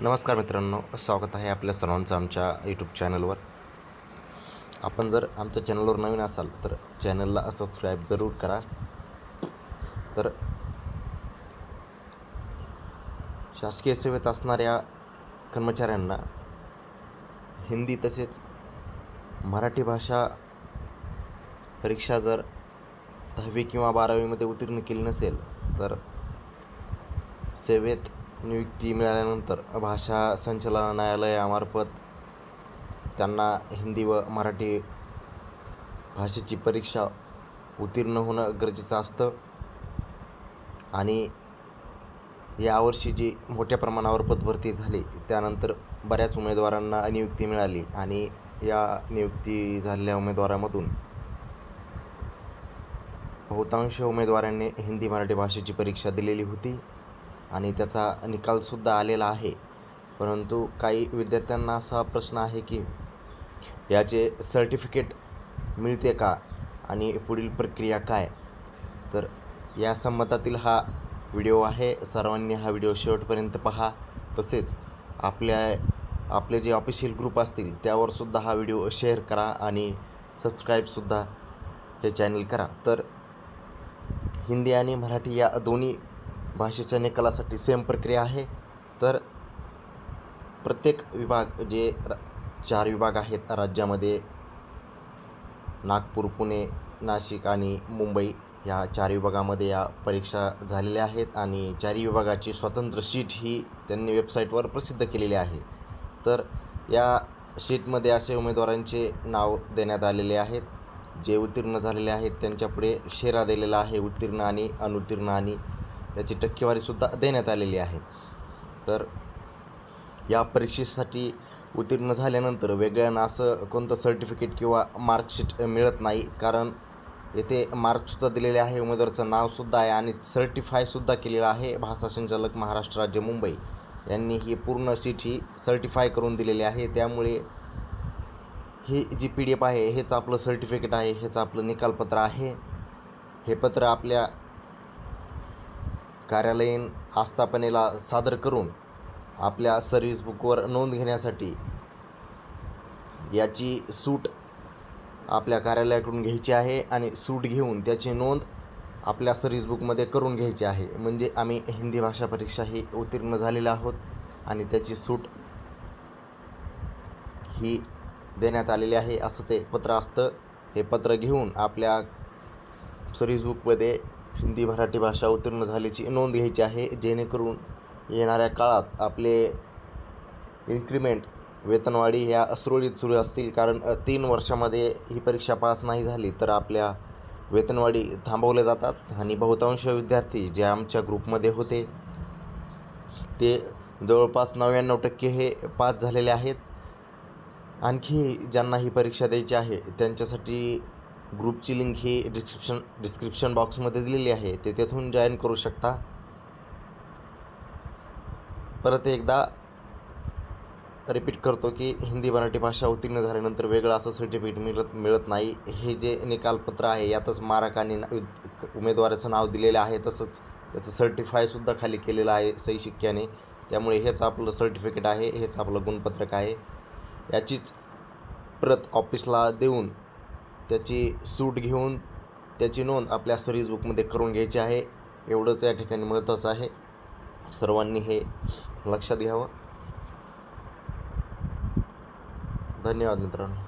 नमस्कार मित्रांनो स्वागत आहे आपल्या सर्वांचं आमच्या यूट्यूब चॅनलवर आपण जर आमच्या चॅनलवर नवीन असाल तर चॅनलला सबस्क्राईब जरूर करा. तर शासकीय सेवेत असणाऱ्या कर्मचाऱ्यांना हिंदी तसेच मराठी भाषा परीक्षा जर दहावी किंवा बारावीमध्ये उत्तीर्ण केली नसेल तर सेवेत नियुक्ती मिळाल्यानंतर भाषा संचालनालयामार्फत त्यांना हिंदी व मराठी भाषेची परीक्षा उत्तीर्ण होणं गरजेचं असतं. आणि यावर्षी जी मोठ्या प्रमाणावर पदभरती झाली. त्यानंतर बऱ्याच उमेदवारांना नियुक्ती मिळाली आणि या नियुक्ती झालेल्या उमेदवारामधून बहुतांश उमेदवारांनी हिंदी मराठी भाषेची परीक्षा दिलेली होती. आणि त्याचा निकालसुद्धा आलेला आहे. परंतु काही विद्यार्थ्यांना असा प्रश्न आहे की याचे सर्टिफिकेट मिळते का आणि पुढील प्रक्रिया काय? तर या संबंधातील हा व्हिडिओ आहे. सर्वांनी हा व्हिडिओ शेवटपर्यंत पहा. तसेच आपल्या आपले जे ऑफिशियल ग्रुप असतील त्यावरसुद्धा हा व्हिडिओ शेअर करा आणि सबस्क्राईबसुद्धा हे चॅनल करा. तर हिंदी आणि मराठी या दोन्ही भाषेच्या निकालासाठी सेम प्रक्रिया आहे. तर प्रत्येक विभाग जे र चार विभाग आहेत राज्यामध्ये नागपूर पुणे नाशिक आणि मुंबई या चार विभागामध्ये या परीक्षा झालेल्या आहेत आणि चारही विभागाची स्वतंत्र शीट ही त्यांनी वेबसाईटवर प्रसिद्ध केलेली आहे. तर या शीटमध्ये असे उमेदवारांचे नाव देण्यात आलेले आहेत. जे उत्तीर्ण झालेले आहेत त्यांच्यापुढे शेरा दिलेला आहे उत्तीर्ण आणि अनुत्तीर्ण आणि त्याची टक्केवारीसुद्धा देण्यात आलेली आहे. तर या परीक्षेसाठी उत्तीर्ण झाल्यानंतर वेगळ्यानं असं कोणतं सर्टिफिकेट किंवा मार्कशीट मिळत नाही कारण येथे मार्कसुद्धा दिलेले आहे उमेदवारचं नावसुद्धा आहे आणि सर्टिफायसुद्धा केलेलं आहे भाषा संचालक महाराष्ट्र राज्य मुंबई. यांनी ही पूर्ण सीट ही सर्टिफाय करून दिलेली आहे. त्यामुळे ही जी पी डी एफ आहे हेच आपलं सर्टिफिकेट आहे हेच आपलं निकालपत्र आहे. हे पत्र आपल्या कार्यालयीन आस्थापनेला सादर करून आपल्या सर्व्हिस बुकवर नोंद घेण्यासाठी याची सूट आपल्या कार्यालयाकडून घ्यायची आहे आणि सूट घेऊन त्याची नोंद आपल्या सर्व्हिस बुकमध्ये करून घ्यायची आहे. म्हणजे आम्ही हिंदी भाषा परीक्षा ही उत्तीर्ण झालेलो आहोत आणि त्याची सूट ही देण्यात आलेली आहे असं ते पत्र असतं. हे पत्र घेऊन आपल्या सर्व्हिस बुकमध्ये हिंदी मराठी भाषा उत्तीर्ण झाल्याची नोंद घ्यायची आहे. जेणेकरून येणाऱ्या काळात आपले इन्क्रीमेंट वेतनवाढी ह्या असुरळीत सुरू असतील. कारण तीन वर्षामध्ये ही परीक्षा पास नाही झाली तर आपल्या वेतनवाढी थांबवल्या जातात. आणि बहुतांश विद्यार्थी जे आमच्या ग्रुपमध्ये होते ते जवळपास नव्याण्णव टक्के हे पास झालेले आहेत. आणखी ज्यांना ही परीक्षा द्यायची आहे त्यांच्यासाठी ग्रुपची लिंक ही डिस्क्रिप्शन डिस्क्रिप्शन बॉक्समध्ये दिलेली आहे. ते तेथून जॉईन करू शकता. परत एकदा रिपीट करतो की हिंदी मराठी भाषा उत्तीर्ण झाल्यानंतर वेगळं असं सर्टिफिकेट मिळत मिळत नाही. हे जे निकालपत्र आहे यातच मारकाने उमेदवाराचं नाव दिलेलं आहे. तसंच त्याचं सर्टिफायसुद्धा खाली केलेलं आहे सही शिक्क्याने. त्यामुळे हेच आपलं सर्टिफिकेट आहे हेच आपलं गुणपत्रक आहे. याचीच प्रत ऑफिसला देऊन त्याची सूट घेऊन त्याची नोंद आपल्या सर्व्हिस बुकमध्ये करून घ्यायची आहे. एवढंच या ठिकाणी महत्त्वाचं आहे. सर्वांनी हे लक्षात घ्यावं. धन्यवाद मित्रांनो.